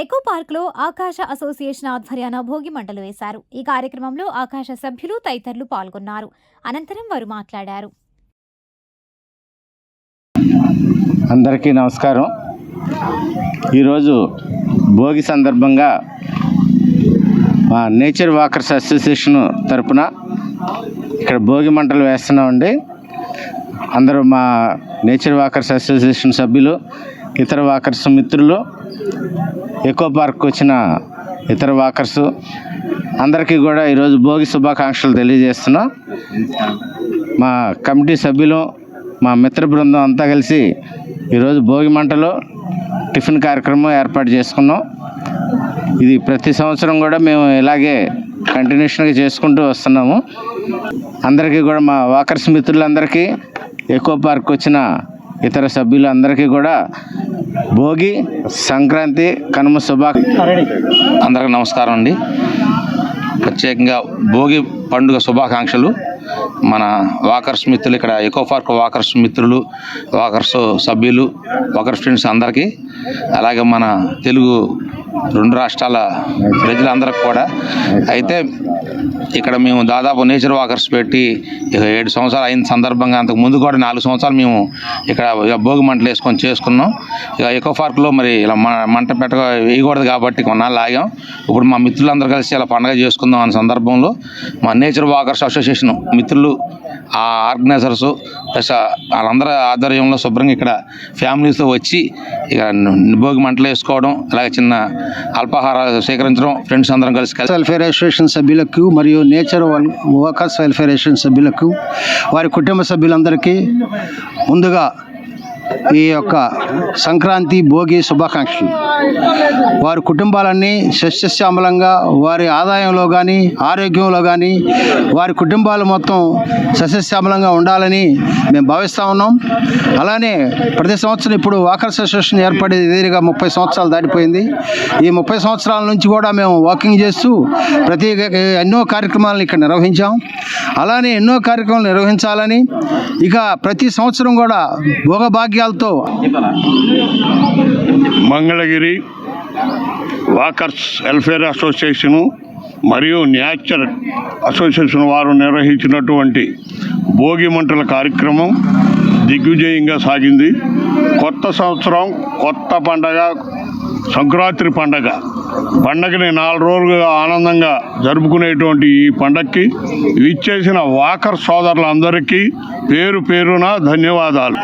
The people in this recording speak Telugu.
ఎకో పార్క్లో ఆకాశ అసోసియేషన్ ఆధ్వర్యాన భోగి మంటలు వేశారు. ఈ కార్యక్రమంలో ఆకాశ సభ్యులు తదితరులు పాల్గొన్నారు. అనంతరం వారు మాట్లాడారు. అందరికీ నమస్కారం. ఈరోజు భోగి సందర్భంగా మా నేచర్ వాకర్స్ అసోసియేషన్ తరపున ఇక్కడ భోగి మంటలు వేస్తున్నామండి. అందరూ మా నేచర్ వాకర్స్ అసోసియేషన్ సభ్యులు ఇతర వాకర్స్ మిత్రులు ఎకో పార్క్ వచ్చిన ఇతర వాకర్స్ అందరికీ కూడా ఈరోజు భోగి శుభాకాంక్షలు తెలియజేస్తున్నాం. మా కమిటీ సభ్యులు మా మిత్ర బృందం అంతా కలిసి ఈరోజు భోగి మంటలో టిఫిన్ కార్యక్రమం ఏర్పాటు చేసుకున్నాం. ఇది ప్రతి సంవత్సరం కూడా మేము ఇలాగే కంటిన్యూషన్గా చేసుకుంటూ వస్తున్నాము. అందరికీ కూడా మా వాకర్స్ మిత్రులందరికీ ఎకో పార్క్ వచ్చిన ఇతర సభ్యులందరికీ కూడా భోగి సంక్రాంతి కనుమ శుభా అందరికి నమస్కారం అండి. ప్రత్యేకంగా భోగి పండుగ శుభాకాంక్షలు. మన వాకర్స్ మిత్రులు ఇక్కడ ఎకో పార్క్ వాకర్స్ మిత్రులు వాకర్స్ సభ్యులు వాకర్స్ ఫ్రెండ్స్ అందరికీ. అలాగే మన తెలుగు రెండు రాష్ట్రాల ప్రజలందరికి కూడా. అయితే ఇక్కడ మేము దాదాపు నేచర్ వాకర్స్ పెట్టి ఇక ఏడు సంవత్సరాలు అయిన సందర్భంగా అంతకు ముందు కూడా నాలుగు సంవత్సరాలు మేము ఇక్కడ ఇక భోగి మంటలు వేసుకొని చేసుకున్నాం. ఇక ఎకో పార్క్లో మరి ఇలా మ- మంట పెట్ట వేయకూడదు కాబట్టి కొన్నాళ్ళు ఆగాం. ఇప్పుడు మా మిత్రులందరూ కలిసి ఇలా పండగ చేసుకుందాం అనే సందర్భంలో మా నేచర్ వాకర్స్ అసోసియేషన్ మిత్రులు ఆ ఆర్గనైజర్స్ ప్లస్ వాళ్ళందరి ఆధ్వర్యంలో శుభ్రంగా ఇక్కడ ఫ్యామిలీస్తో వచ్చి ఇక భోగి మంటలు వేసుకోవడం అలాగే చిన్న అల్పాహారాలు సేకరించడం ఫ్రెండ్స్ అందరం కలిసి కలిసి వెల్ఫేర్ అసోసియేషన్ సభ్యులకు మరియు నేచర్ వర్కర్స్ వెల్ఫేర్ అసోసియేషన్ సభ్యులకు వారి కుటుంబ సభ్యులందరికీ ముందుగా ఈ యొక్క సంక్రాంతి భోగి శుభాకాంక్షలు. వారి కుటుంబాలన్నీ సస్యశ్యామలంగా వారి ఆదాయంలో కానీ ఆరోగ్యంలో కానీ వారి కుటుంబాలు మొత్తం సస్యశ్యామలంగా ఉండాలని మేము భావిస్తూ ఉన్నాం. అలానే ప్రతి సంవత్సరం ఇప్పుడు వాకర్స్ అసోసియేషన్ ఏర్పడి ఎదురుగా ముప్పై సంవత్సరాలు దాటిపోయింది. ఈ ముప్పై సంవత్సరాల నుంచి కూడా మేము వాకింగ్ చేస్తూ ప్రతి ఎన్నో కార్యక్రమాలను ఇక్కడ నిర్వహించాం. అలానే ఎన్నో కార్యక్రమాలు నిర్వహించాలని ఇక ప్రతి సంవత్సరం కూడా భోగభాగ్యాలతో మంగళగిరి వాకర్స్ వెల్ఫేర్ అసోసియేషను మరియు న్యాచర్ అసోసియేషన్ వారు నిర్వహించినటువంటి భోగి మంటల కార్యక్రమం దిగ్విజయంగా సాగింది. కొత్త సంవత్సరం కొత్త పండగ సంక్రాంతి పండగ. పండగని నాలుగు రోజులుగా ఆనందంగా జరుపుకునేటువంటి ఈ పండగకి ఇచ్చేసిన వాకర్ సోదరులందరికీ పేరు పేరున ధన్యవాదాలు.